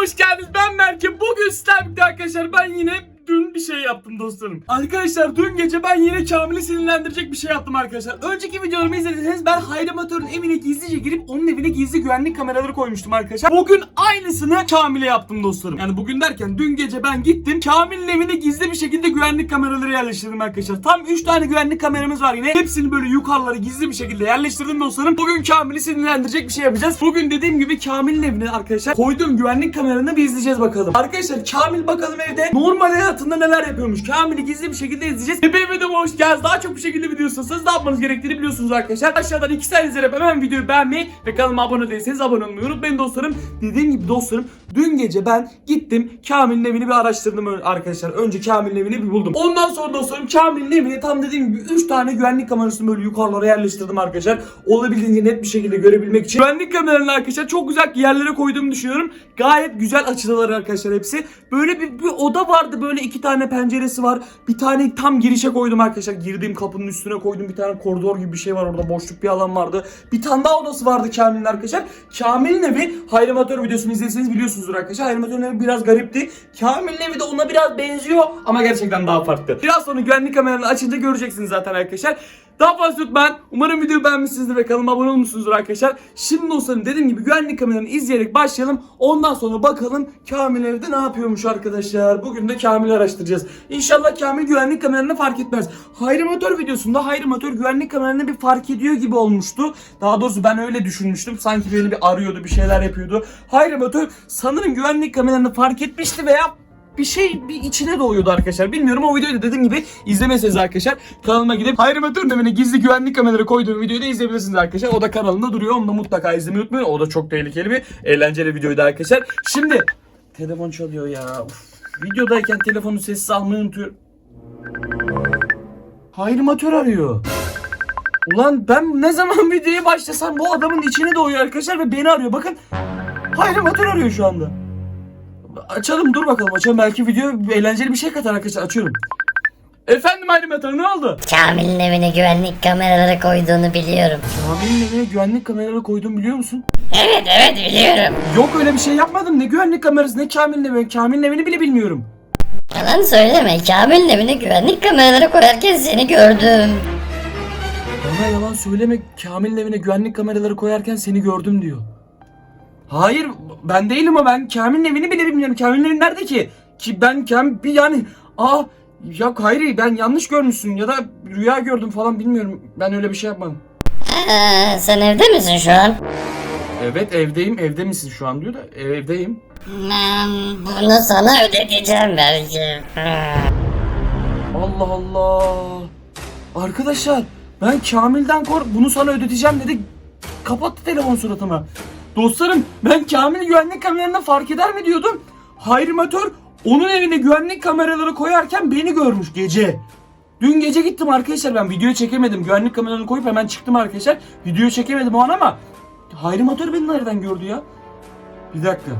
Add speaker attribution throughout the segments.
Speaker 1: hoş geldiniz. Ben Berke. Bugün sizlerle arkadaşlar ben yine dün bir şey yaptım dostlarım. Arkadaşlar dün gece ben yine Kamil'i sinirlendirecek bir şey yaptım arkadaşlar. Önceki videolarımı izlediyseniz ben Hayri Matör'ün evine gizlice girip onun evine gizli güvenlik kameraları koymuştum arkadaşlar. Bugün aynısını Kamil'e yaptım dostlarım. Yani bugün derken dün gece ben gittim Kamil'in evine gizli bir şekilde güvenlik kameraları yerleştirdim arkadaşlar. Tam 3 tane güvenlik kameramız var yine. Hepsini böyle yukarılara gizli bir şekilde yerleştirdim dostlarım. Bugün Kamil'i sinirlendirecek bir şey yapacağız. Bugün dediğim gibi Kamil'in evine arkadaşlar koyduğum güvenlik kameralarını bir izleyeceğiz bakalım. Arkadaşlar Kamil bakalım evde normal hayatında neler yapıyormuş. Kamil'i gizli bir şekilde izleyeceğiz. Benim videoma hoş geldiniz. Daha çok bir şekilde video istiyorsanız ne yapmanız gerektiğini biliyorsunuz arkadaşlar. Aşağıdan iki saniye izleyip hemen videoyu beğenmeyi ve kanalıma abone değilseniz abone olmayı unutmayın dostlarım. Dediğim gibi dostlarım dün gece ben gittim Kamil'in evini bir araştırdım arkadaşlar. Önce Kamil'in evini bir buldum. Ondan sonra dostlarım Kamil'in evine tam dediğim gibi 3 tane güvenlik kamerasını böyle yukarılara yerleştirdim arkadaşlar. Olabildiğince net bir şekilde görebilmek için. Güvenlik kameralarını arkadaşlar çok güzel yerlere koyduğumu düşünüyorum. Gayet güzel açıdalar arkadaşlar hepsi. Böyle bir, bir oda vardı böyle iki tane penceresi var. Bir tane tam girişe koydum arkadaşlar. Girdiğim kapının üstüne koydum. Bir tane koridor gibi bir şey var orada boşluk bir alan vardı. Bir tane daha odası vardı Kamil'in arkadaşlar. Kamil'in evi Hayrimatör videosunu izlediyseniz biliyorsunuzdur arkadaşlar. Hayrimatör'ün evi biraz garipti. Kamil'in evi de ona biraz benziyor ama gerçekten daha farklı. Biraz sonra güvenlik kameralarını açınca göreceksiniz zaten arkadaşlar. Daha fazla tutmayın. Umarım videoyu beğenmişsinizdir ve kanalıma abone olmuşsunuzdur arkadaşlar. Şimdi dostlarım dediğim gibi güvenlik kameralarını izleyerek başlayalım. Ondan sonra bakalım Kamil evde ne yapıyormuş arkadaşlar. Bugün de Kamil'i araştıracağız. İnşallah Kamil güvenlik kameralarını fark etmez. Hayrimatör videosunda Hayrimatör güvenlik kameralarını bir fark ediyor gibi olmuştu. Daha doğrusu ben öyle düşünmüştüm. Sanki beni bir arıyordu, bir şeyler yapıyordu. Hayrimatör sanırım güvenlik kameralarını fark etmişti veya bir şey bir içine doğuyordu arkadaşlar. Bilmiyorum o videoyu da dediğim gibi izlemeseniz arkadaşlar kanalıma gidip Hayrimatör'ün evine gizli güvenlik kameraları koyduğum videoyu da izleyebilirsiniz arkadaşlar. O da kanalında duruyor. Onu da mutlaka izlemeyi unutmayın. O da çok tehlikeli bir eğlenceli videoydu arkadaşlar. Şimdi telefon çalıyor ya. Uf, videodayken telefonu sessiz almayı unutuyorum. Hayrimatör arıyor. Ulan ben ne zaman videoya başlasam bu adamın içine doğuyor arkadaşlar ve beni arıyor. Bakın Hayrimatör arıyor şu anda. Açalım dur bakalım açalım belki video eğlenceli bir şey katar arkadaşlar açıyorum. Efendim Hayri Metan ne oldu?
Speaker 2: Kamil'in evine güvenlik kameraları koyduğunu biliyorum.
Speaker 1: Kamil'in evine güvenlik kameraları koydum biliyor musun?
Speaker 2: Evet evet biliyorum.
Speaker 1: Yok öyle bir şey yapmadım ne güvenlik kamerası ne Kamil'in evi Kamil'in evini bile bilmiyorum.
Speaker 2: Yalan söyleme. Kamil'in evine güvenlik kameraları koyarken seni gördüm.
Speaker 1: Bana yalan söyleme Kamil'in evine güvenlik kameraları koyarken seni gördüm diyor. Hayır ben değilim o ben Kamil'in evini bile bilmiyorum. Kamil'in evi nerede ki? Ki ben Kamil yani aa ya Hayri ben yanlış görmüşsün ya da rüya gördüm falan bilmiyorum. Ben öyle bir şey yapmadım.
Speaker 2: Aa, sen evde misin şu an?
Speaker 1: Evet evdeyim. Evde misin şu an diyor da "E, evdeyim.
Speaker 2: Ben bunu sana ödeteceğim belki.
Speaker 1: Allah Allah. Arkadaşlar ben Kamil'den kork bunu sana ödeteceğim dedi. Kapattı telefon suratıma. Dostlarım ben Kamil güvenlik kameralarına fark eder mi diyordum. Hayrimatör onun evine güvenlik kameraları koyarken beni görmüş gece. Dün gece gittim arkadaşlar ben videoyu çekemedim. Güvenlik kameralarını koyup hemen çıktım arkadaşlar. Videoyu çekemedim o an ama Hayrimatör beni nereden gördü ya? Bir dakika.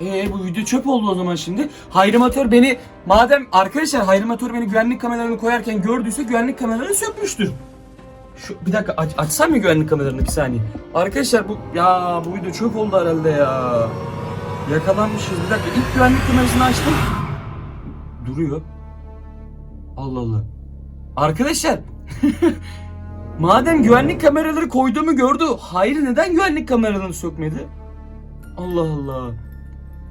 Speaker 1: Ee bu video çöp oldu o zaman şimdi. Hayrimatör beni madem arkadaşlar Hayrimatör beni güvenlik kameralarını koyarken gördüyse güvenlik kameralarını sökmüştür. Şu bir dakika aç, açsam mı güvenlik kameralarını bir saniye. Arkadaşlar bu ya bu video çöp oldu herhalde ya. Yakalanmışız. Bir dakika ilk güvenlik kamerasını açtım. Duruyor. Allah Allah. Arkadaşlar madem güvenlik kameraları koyduğumu gördü. Hayır neden güvenlik kameralarını sökmedi? Allah Allah.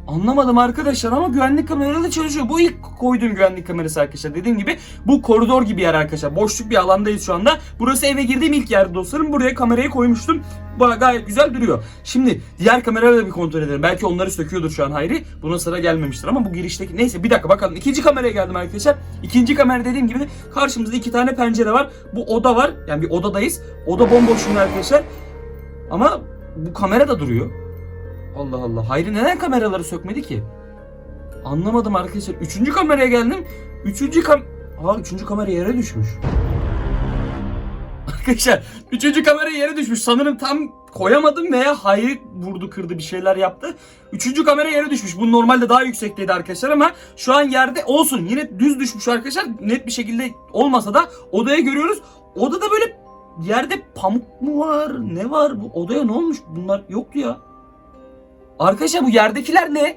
Speaker 1: Anlamadım arkadaşlar ama güvenlik kameraları çalışıyor. Bu ilk koyduğum güvenlik kamerası arkadaşlar. Dediğim gibi bu koridor gibi yer arkadaşlar. Boşluk bir alandayız şu anda. Burası eve girdiğim ilk yer dostlarım. Buraya kamerayı koymuştum. Bu gayet güzel duruyor. Şimdi diğer kameraları da bir kontrol edelim. Belki onları söküyordur şu an Hayri. Buna sıra gelmemiştir ama bu girişteki... Neyse bir dakika bakalım. İkinci kameraya geldim arkadaşlar. İkinci kamera dediğim gibi karşımızda iki tane pencere var. Bu oda var. Yani bir odadayız. Oda bomboş şimdi arkadaşlar. Ama bu kamera da duruyor. Allah Allah. Hayri neden kameraları sökmedi ki? Anlamadım arkadaşlar. Üçüncü kameraya geldim. Üçüncü kam... Aa üçüncü kamera yere düşmüş. Arkadaşlar üçüncü kamera yere düşmüş. Sanırım tam koyamadım veya Hayri vurdu kırdı bir şeyler yaptı. Üçüncü kamera yere düşmüş. Bu normalde daha yüksekteydi arkadaşlar ama şu an yerde olsun. Yine düz düşmüş arkadaşlar. Net bir şekilde olmasa da odaya görüyoruz. Odada böyle yerde pamuk mu var? Ne var? Bu odaya ne olmuş? Bunlar yoktu ya. Arkadaşlar bu yerdekiler ne?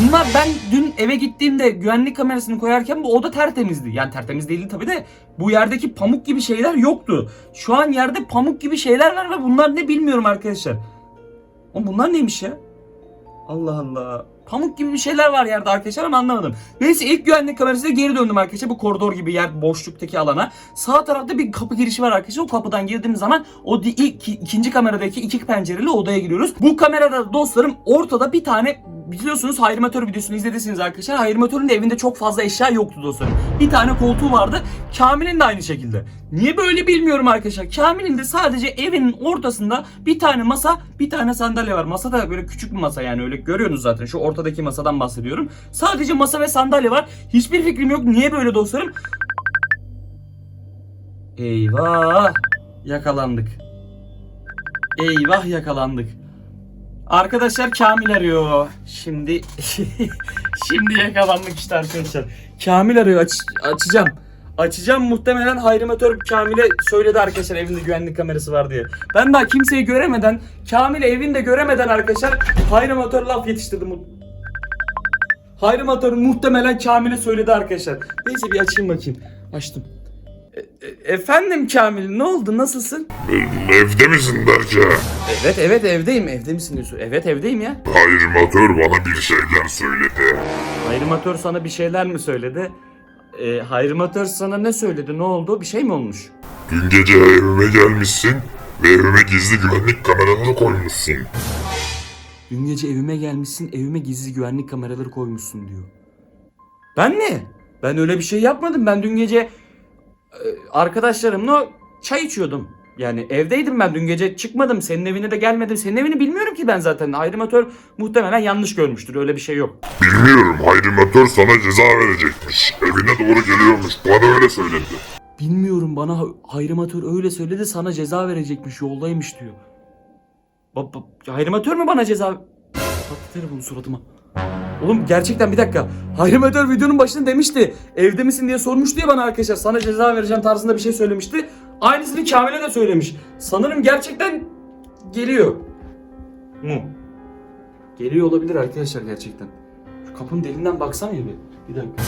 Speaker 1: Bunlar ben dün eve gittiğimde güvenlik kamerasını koyarken bu oda tertemizdi. Yani tertemiz değildi tabii de bu yerdeki pamuk gibi şeyler yoktu. Şu an yerde pamuk gibi şeyler var ve bunlar ne bilmiyorum arkadaşlar. Oğlum bunlar neymiş ya? Allah Allah. Pamuk gibi bir şeyler var yerde arkadaşlar ama anlamadım. Neyse ilk güvenlik kamerasıyla geri döndüm arkadaşlar. Bu koridor gibi yer boşluktaki alana. Sağ tarafta bir kapı girişi var arkadaşlar. O kapıdan girdiğimiz zaman o ilk, ikinci kameradaki iki pencereli odaya giriyoruz. Bu kamerada dostlarım ortada bir tane biliyorsunuz hayrimatör videosunu izlediyseniz arkadaşlar. Hayrimatörün de evinde çok fazla eşya yoktu dostlarım. Bir tane koltuğu vardı. Kamil'in de aynı şekilde. Niye böyle bilmiyorum arkadaşlar. Kamil'in de sadece evinin ortasında bir tane masa, bir tane sandalye var. Masa da böyle küçük bir masa yani öyle görüyorsunuz zaten. Şu ortadaki masadan bahsediyorum. Sadece masa ve sandalye var. Hiçbir fikrim yok. Niye böyle dostlarım? Eyvah! Yakalandık. Eyvah yakalandık. Arkadaşlar Kamil arıyor. Şimdi şimdi yakalandık işte arkadaşlar. Kamil arıyor. Aç- açacağım. Açacağım muhtemelen hayrimatör Kamil'e söyledi arkadaşlar evinde güvenlik kamerası var diye. Ben daha kimseyi göremeden, Kamil'i evinde göremeden arkadaşlar hayrimatör laf yetiştirdim. Hayrimatör muhtemelen Kamil'e söyledi arkadaşlar. Neyse bir açayım bakayım. Açtım. E- e- efendim Kamil ne oldu nasılsın?
Speaker 3: Evde misin Berke?
Speaker 1: Evet evet evdeyim. Evde misin diyorsun? Evet evdeyim ya.
Speaker 3: Hayrimatör bana bir şeyler söyledi.
Speaker 1: Hayrimatör sana bir şeyler mi söyledi? Ee, hayrimatör sana ne söyledi? Ne oldu? Bir şey mi olmuş?
Speaker 3: Dün gece evime gelmişsin ve evime gizli güvenlik kameraları koymuşsun.
Speaker 1: Dün gece evime gelmişsin, evime gizli güvenlik kameraları koymuşsun diyor. Ben mi? Ben öyle bir şey yapmadım. Ben dün gece e, arkadaşlarımla çay içiyordum. Yani evdeydim ben dün gece çıkmadım. Senin evine de gelmedim. Senin evini bilmiyorum ki ben zaten. Hayrimatör muhtemelen yanlış görmüştür. Öyle bir şey yok.
Speaker 3: Bilmiyorum hayrimatör sana ceza verecekmiş. Evine doğru geliyormuş. Bana öyle söyledi.
Speaker 1: Bilmiyorum bana hayrimatör öyle söyledi sana ceza verecekmiş yoldaymış diyor. Ba- ba- hayrimatör mü bana ceza... Attı telefonu suratıma. Oğlum gerçekten bir dakika. Hayrimatör videonun başında demişti. Evde misin diye sormuştu ya bana arkadaşlar. Sana ceza vereceğim tarzında bir şey söylemişti. Aynısını Kamil'e de söylemiş. Sanırım gerçekten geliyor. Mu. Geliyor olabilir arkadaşlar gerçekten. Şu kapının deliğinden baksana ya bir. Bir dakika.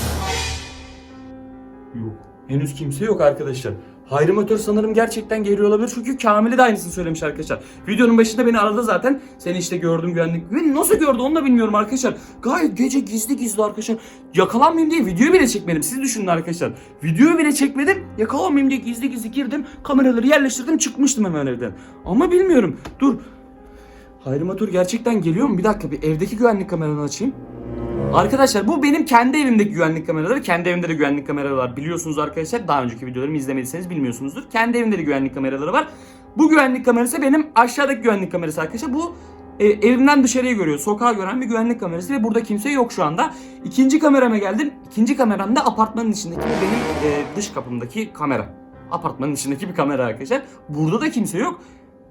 Speaker 1: Yok. Henüz kimse yok arkadaşlar. Hayrimatör sanırım gerçekten geliyor olabilir çünkü Kamil'e de aynısını söylemiş arkadaşlar. Videonun başında beni aradı zaten. Seni işte gördüm güvenlik. Beni nasıl gördü onu da bilmiyorum arkadaşlar. Gayet gece gizli gizli arkadaşlar. Yakalanmayayım diye videoyu bile çekmedim. Siz düşünün arkadaşlar. Videoyu bile çekmedim. Yakalanmayayım diye gizli gizli girdim. Kameraları yerleştirdim çıkmıştım hemen evden. Ama bilmiyorum. Dur. Hayrimatör gerçekten geliyor mu? Bir dakika bir evdeki güvenlik kameranı açayım. Arkadaşlar bu benim kendi evimdeki güvenlik kameraları. Kendi evimde de güvenlik kameraları var. Biliyorsunuz arkadaşlar. Daha önceki videolarımı izlemediyseniz bilmiyorsunuzdur. Kendi evimde de güvenlik kameraları var. Bu güvenlik kamerası benim aşağıdaki güvenlik kamerası arkadaşlar. Bu e, evimden dışarıyı görüyor. Sokağı gören bir güvenlik kamerası ve burada kimse yok şu anda. İkinci kamerama geldim. İkinci kameram da apartmanın içindeki benim e, dış kapımdaki kamera. Apartmanın içindeki bir kamera arkadaşlar. Burada da kimse yok.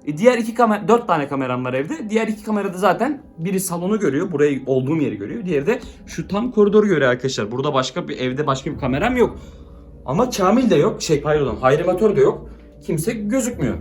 Speaker 1: E, Diğer iki kamera, dört tane kameram var evde. Diğer iki kamerada zaten biri salonu görüyor, burayı olduğum yeri görüyor. Diğeri de şu tam koridoru görüyor arkadaşlar. Burada başka bir evde başka bir kameram yok. Ama Kamil de yok, şey pardon, hayrimatör de yok. Kimse gözükmüyor.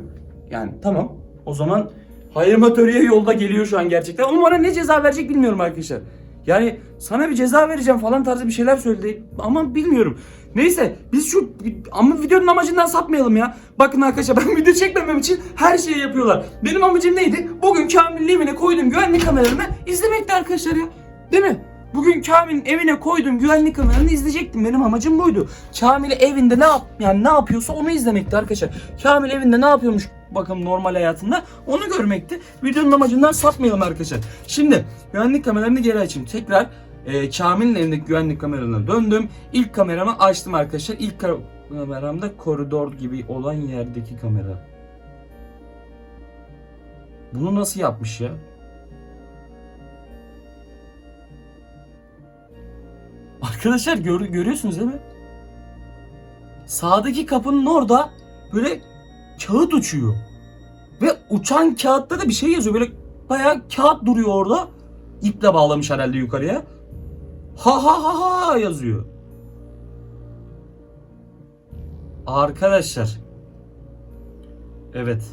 Speaker 1: Yani tamam. O zaman hayrimatörüye yolda geliyor şu an gerçekten. Bana ne ceza verecek bilmiyorum arkadaşlar. Yani sana bir ceza vereceğim falan tarzı bir şeyler söyledi ama bilmiyorum. Neyse biz şu ama videonun amacından sapmayalım ya. Bakın arkadaşlar ben video çekmemem için her şeyi yapıyorlar. Benim amacım neydi? Bugün Kamil'in evine koyduğum güvenlik kameralarını izlemekti arkadaşlar ya. Değil mi? Bugün Kamil'in evine koyduğum güvenlik kameralarını izleyecektim. Benim amacım buydu. Kamil evinde ne yap yani ne yapıyorsa onu izlemekti arkadaşlar. Kamil evinde ne yapıyormuş bakalım normal hayatında onu görmekti. Videonun amacından sapmayalım arkadaşlar. Şimdi güvenlik kameralarını geri açayım. Tekrar e, Kamil'in evindeki güvenlik kameralarına döndüm. İlk kameramı açtım arkadaşlar. İlk ka- kameramda koridor gibi olan yerdeki kamera. Bunu nasıl yapmış ya? Arkadaşlar gör, görüyorsunuz değil mi? Sağdaki kapının orada böyle kağıt uçuyor. Ve uçan kağıtta da bir şey yazıyor. Böyle bayağı kağıt duruyor orada. İple bağlamış herhalde yukarıya. Ha ha ha ha yazıyor. Arkadaşlar. Evet.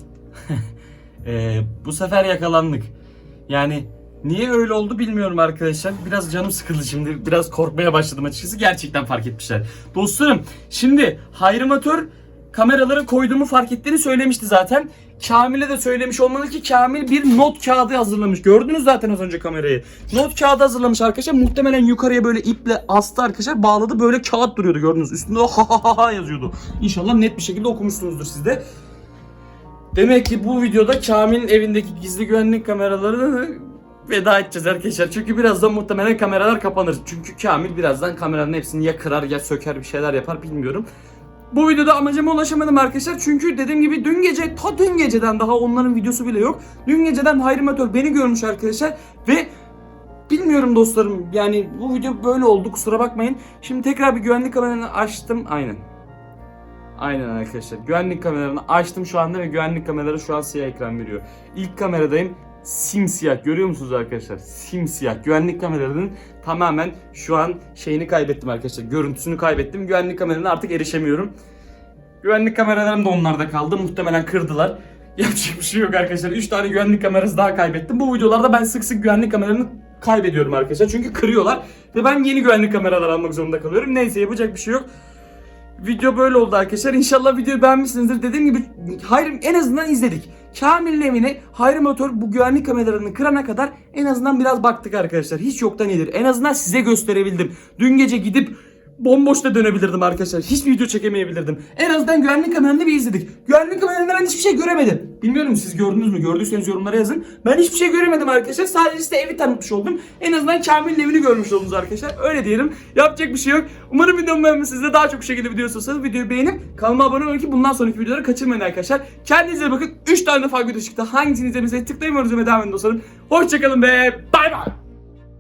Speaker 1: Eee, bu sefer yakalandık. Yani Niye öyle oldu bilmiyorum arkadaşlar. Biraz canım sıkıldı şimdi. Biraz korkmaya başladım açıkçası. Gerçekten fark etmişler. Dostlarım şimdi hayrimatör kameraları koyduğumu fark ettiğini söylemişti zaten. Kamil'e de söylemiş olmalı ki Kamil bir not kağıdı hazırlamış. Gördünüz zaten az önce kamerayı. Not kağıdı hazırlamış arkadaşlar. Muhtemelen yukarıya böyle iple astı arkadaşlar. Bağladı böyle kağıt duruyordu gördünüz. Üstünde ha ha ha ha yazıyordu. İnşallah net bir şekilde okumuşsunuzdur siz de. Demek ki bu videoda Kamil'in evindeki gizli güvenlik kameralarını veda edeceğiz arkadaşlar. Çünkü birazdan muhtemelen kameralar kapanır. Çünkü Kamil birazdan kameranın hepsini ya kırar ya söker bir şeyler yapar bilmiyorum. Bu videoda amacıma ulaşamadım arkadaşlar. Çünkü dediğim gibi dün gece, ta dün geceden daha onların videosu bile yok. Dün geceden Hayrimatör beni görmüş arkadaşlar. Ve bilmiyorum dostlarım yani bu video böyle oldu kusura bakmayın. Şimdi tekrar bir güvenlik kameralarını açtım. Aynen. Aynen arkadaşlar. Güvenlik kameralarını açtım şu anda ve güvenlik kameraları şu an siyah ekran veriyor. İlk kameradayım. Simsiyah. Görüyor musunuz arkadaşlar? Simsiyah. Güvenlik kameralarının tamamen şu an şeyini kaybettim arkadaşlar. Görüntüsünü kaybettim. Güvenlik kameralarına artık erişemiyorum. Güvenlik kameralarım da onlarda kaldı. Muhtemelen kırdılar. Yapacak bir şey yok arkadaşlar. 3 tane güvenlik kamerası daha kaybettim. Bu videolarda ben sık sık güvenlik kameralarını kaybediyorum arkadaşlar. Çünkü kırıyorlar. Ve ben yeni güvenlik kameralar almak zorunda kalıyorum. Neyse yapacak bir şey yok. Video böyle oldu arkadaşlar. İnşallah videoyu beğenmişsinizdir. Dediğim gibi hayır en azından izledik. Kamil'in evine Hayri Motor bu güvenlik kameralarını kırana kadar en azından biraz baktık arkadaşlar. Hiç yoktan iyidir. En azından size gösterebildim. Dün gece gidip bomboş da dönebilirdim arkadaşlar. Hiçbir video çekemeyebilirdim. En azından güvenlik kameralarını bir izledik. Güvenlik kameralarında ben hiçbir şey göremedim. Bilmiyorum siz gördünüz mü? Gördüyseniz yorumlara yazın. Ben hiçbir şey göremedim arkadaşlar. Sadece size evi tanıtmış oldum. En azından Kamil'in evini görmüş oldunuz arkadaşlar. Öyle diyelim. Yapacak bir şey yok. Umarım videomu beğenmişsinizdir. Daha çok bu şekilde video istiyorsanız videoyu beğenip kanalıma abone olun ki bundan sonraki videoları kaçırmayın arkadaşlar. Kendinize bakın. 3 tane farklı video çıktı. Hangisini izlemenize tıklayın ve devam edin dostlarım. Hoşçakalın ve bay bay.